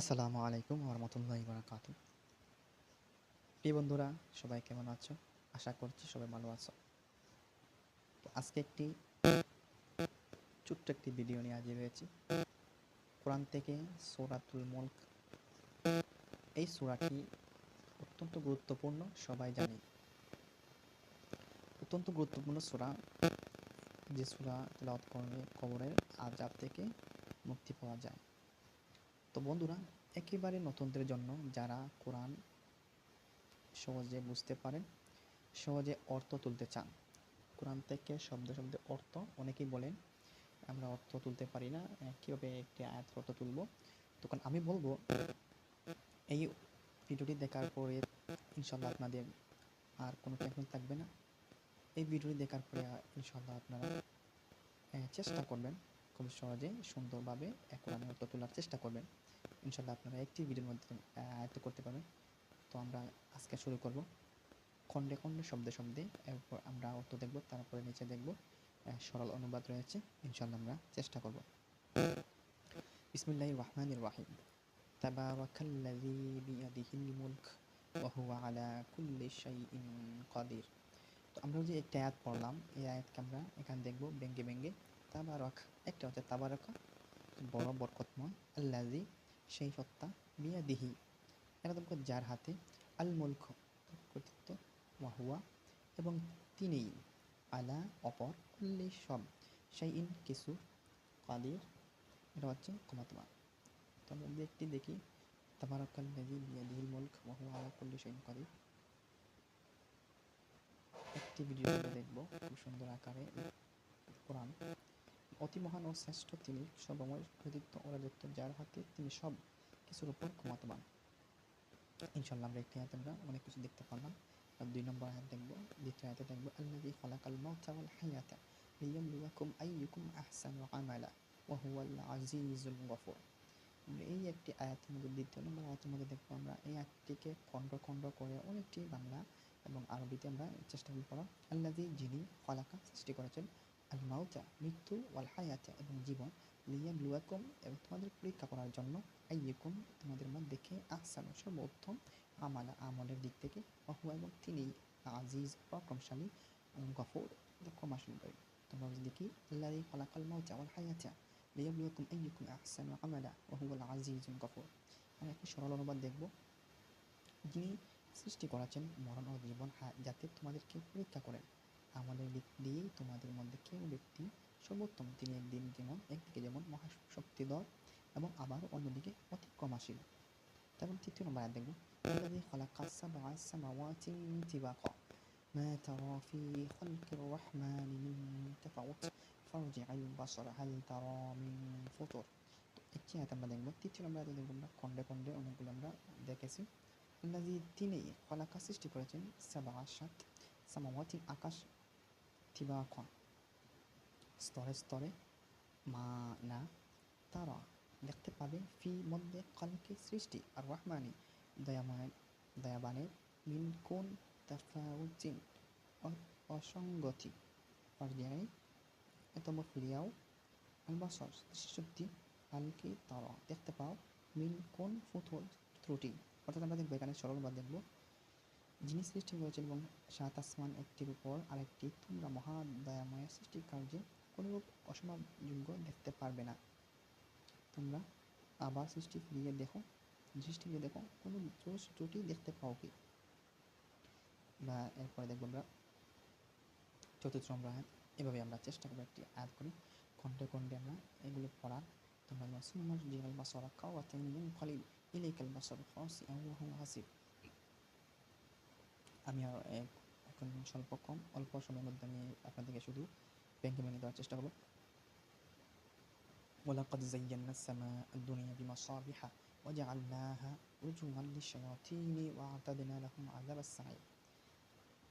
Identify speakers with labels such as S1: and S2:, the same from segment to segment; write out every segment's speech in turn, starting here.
S1: আসসালামু আলাইকুম রহমতুল্লাহ বারাকাতু প্রিয় বন্ধুরা, সবাই কেমন আছো? আশা করছি সবাই ভালো আছো। আজকে একটি ছোট্ট একটি ভিডিও নিয়ে হাজির হয়েছি। কোরআন থেকে সূরাতুল মুলক। এই সূরাটি অত্যন্ত গুরুত্বপূর্ণ, সবাই জানে। অত্যন্ত গুরুত্বপূর্ণ সূরা, যে সূরা তেলাওয়াত করলে কবরের আজাব থেকে মুক্তি পাওয়া যায়। তো বন্ধুরা, একেবারে নতুনদের জন্য যারা কোরআন সহজে বুঝতে পারেন, সহজে অর্থ তুলতে চান, কোরআন থেকে শব্দ শব্দে অর্থ, অনেকেই বলেন, আমরা অর্থ তুলতে পারি না কীভাবে একটি আয়াত অর্থ তুলব? তখন আমি বলব, এই ভিডিওটি দেখার পরে ইনশাল্লাহ আপনাদের আর কোনো টেনশন থাকবে না। এই ভিডিওটি দেখার পরে ইনশাল্লাহ আপনারা চেষ্টা করবেন, খুব সহজে সুন্দরভাবে এক কোরআনের অর্থ তোলার চেষ্টা করবেন। ইনশাল্লাহ আপনারা একটি ভিডিওর মধ্যে আয়ত্ত করতে পারবেন। তো আমরা আজকে শুরু করব। খণ্ডে খণ্ডে, শব্দে শব্দে, এরপর আমরা অর্থ দেখব, তারপরে নিচে দেখব সরল অনুবাদ রয়েছে। ইনশাল্লাহ আমরা চেষ্টা করব। বিসমিল্লাহির রহমানির রহিম। কাদির। তো আমরা যে একটা আয়াত পড়লাম, এই আয়াতকে আমরা এখানে দেখব, ব্যঙ্গে ব্যঙ্গে। তাবারাক, একটা হচ্ছে তাবারাকা, বড় বরকতময়। আল্লাজি সেই সত্তা বিয়াদিহি এটা তোমাকে যার হাতে আল মুলক কর্তৃত্ব, ওয়াহুয়া, এবং তিনিই আলা অপর কুল্লি সব সেই ইন কিছু কাদির এটা হচ্ছে ক্ষমতাবান। তো আমরা যদি একটি দেখি তাবারাকাল্লাজি বিয়াদিহিল মুলক ওয়াহুয়া আলা কুল্লি শাইইন কাদির। একটি ভিডিও দেখব, খুব সুন্দর আকারে, কোরআন। অতি মহান ও শ্রেষ্ঠ তিনি সর্বময় কৃতিত্ব ও রাজত্ব যার হাতে তিনি সব কিছুর উপর ক্ষমতাবান ইনশাল্লাহ আমরা একটি আয়াতে আমরা অনেক কিছু দেখতে পারলাম। আর দুই নম্বর আয়াত দেখব, দ্বিতীয় আয়াতে দেখব, আল্লাযী খালাকাল মাউতা ওয়াল হায়াতা লিয়াবলুয়াকুম আইয়ুকুম আহসানু আমালা ওয়া হুয়াল আজিজুল গফুর। আমরা এই একটি আয়াতের মধ্যে, দ্বিতীয় নম্বর আয়াতের মধ্যে দেখব আমরা এই আয়াতটিকে খণ্ড খণ্ড করে অনেকটি বাংলা এবং আরবিতে আমরা চেষ্টা করি পড়া আল্লাযী যিনি খালাকা সৃষ্টি করেছেন আল মাউতা মৃত্যু ওয়াল হায়াতা এবং জীবন লিয়া ব্লুয়াকুম এবং তোমাদের পরীক্ষা করার জন্য আইয়ুকুম তোমাদের মধ্যে কে আহসান সর্বোত্তম আমালা আমলের দিক থেকে অহু এবং তিনি আজিজ পরাক্রমশালী গফুর ক্ষমাশীলকারী তোমরা দেখি আল্লাহ খালাকাল মাউতা ওয়াল হায়াতা লিয়া ব্লুয়াকুম আইয়ুকুম আহসান আমালা ওহুয়াল আজিজ গফুর আমরা একটি সরল অনুবাদ দেখব যিনি সৃষ্টি করেছেন মরণ ও জীবন যাতে তোমাদেরকে পরীক্ষা করেন আমাদের দিক দিয়েই তোমাদের মধ্যে কেউ ব্যক্তি সর্বোত্তম তিনি একদিন যেমন একদিকে যেমন মহাশক্তিধর এবং আবার অন্যদিকে অতিক্রমাশীল তারপর তৃতীয় নম্বর আয়াত দেখব الذي خلق سبع سماوات طباقا ما ترى في خلق الرحمن من تفاوت فارجع البصر هل ترى من فطور তো একটি আয়াত আমরা দেখবো তৃতীয় নম্বর আয়াত দেখবো আমরা খণ্ডে খণ্ডে অনেকগুলো আমরা দেখেছি আল্লাজি তিনি খলাকা সৃষ্টি করেছেন সাবা সাত সামাওয়াতি আকাশ তিবাকা স্তরে স্তরে মা না তারা দেখতে পাবে ফি মধ্যে কালকে সৃষ্টি আর রহমানি দয়াময় দয়াবানের মিন কোন তাফাউচিন অ- অসঙ্গতি পর্যায়ে এতম ফিরিয়াও আলবাসর শক্তি আলকি তারা দেখতে পাও মিন কোন ফুথর ত্রুটি অর্থাৎ আমরা দেখব এখানে সরলবাদ দেখব যিনি সৃষ্টি করেছেন এবং সাত আসমান একটির উপর আরেকটি তোমরা মহা দয়াময় সৃষ্টি কার্যে কোনরূপ অসমাযোগ্য দেখতে পারবে না। তোমরা আবার সৃষ্টি ফিরিয়ে দেখো, সৃষ্টি ফিরিয়ে দেখো, কোনো দোষ ত্রুটি দেখতে পাও কি? বা এরপরে দেখব আমরা চতুর্থ আয়াত এভাবে আমরা চেষ্টা করব একটি আয়াত করি। খণ্ডে খণ্ডে আমরা এগুলো পড়ার। তোমরা সুন্নার জিয়াল বাসরা, কাওয়াতিন মিন খালিল ইলাইকাল বাসর খাসিআন ওয়া হুয়া হাসিব। আমি আর এক- এখন স্বল্প কম অল্প সময়ের মধ্যে আমি আপনাদেরকে শুধু ব্যাংকে ভেঙে দেওয়ার চেষ্টা করবো ولقد زينا السماء الدنيا بمصابيح وجعلناها رجوما للشياطين وأعتدنا لهم عذاب السعير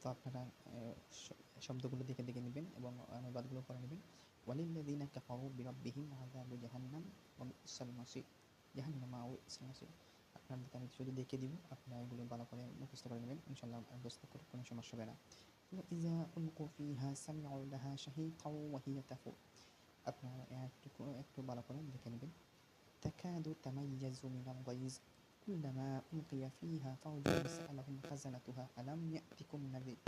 S1: তো আপনারা আহ, শ- শব্দগুলো দেখে দেখে নেবেন এবং অনুবাদগুলো করে নেবেন ওয়ালিল্লাযীনা কাফারু বিরাব্বিহিম আযাবু জাহান্নাম ওয়া বি'সাল মাসির জাহান্নামা ওয়া বি'সাল মাসির আপনাদেরকে আমি শুধু দেখে দিব আপনারা এগুলো ভালো করে মুখস্থ করে নেবেন ইনশাআল্লাহ মুখস্থ করে কোনো সমস্যা হবে না وإذا ألقوا فيها سمعوا لها شهيقا وهي تفور আপনারা একটু একটু ভালো করে দেখে নেবেন تكاد تميز من الغيظ كلما ألقي فيها فوج سألهم خزنتها ألم يأتكم نذير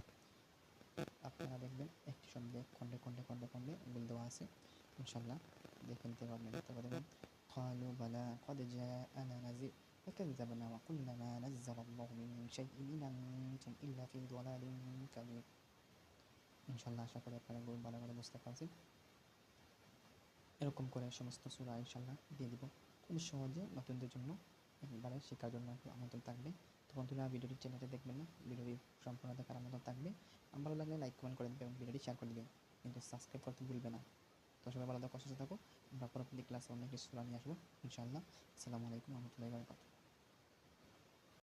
S1: আপনারা দেখবেন একটি শব্দে খন্ডে খন্ডে খন্ডে খন্ডে বল দেওয়া আছে ইনশাল্লাহ দেখে নিতে পারবেন তারপর দেখবেন قالوا بلى قد جاءنا نذير فكذبنا وقلنا ما نزل الله من شيء إن أنتم إلا في ضلال كبير ইনশাল্লাহ আশা করি আপনারা খুব ভালো করে বুঝতে পারছেন এরকম করে সমস্ত সুরা ইনশাল্লাহ দিয়ে দিব খুব সহজে নতুনদের জন্য একবারে শেখার জন্য একটু আমন্ত্রণ থাকবে তো বন্ধুরা ভিডিওটি চ্যানেলে দেখবেন না ভিডিওটি সম্পূর্ণ দেখার আমন্ত্রণ থাকবে আমার ভালো লাগলে লাইক কমেন্ট করে দেবেন ভিডিওটি শেয়ার করে দেবেন কিন্তু সাবস্ক্রাইব করতে ভুলবে না তো সবাই ভালো থাকো সুস্থ থাকো আমরা পরবর্তী ক্লাসে অনেক কিছু সুরা নিয়ে আসবো ইনশাআল্লাহ আসসালামু আলাইকুম রহমতুল্লাহি বারকাতুহু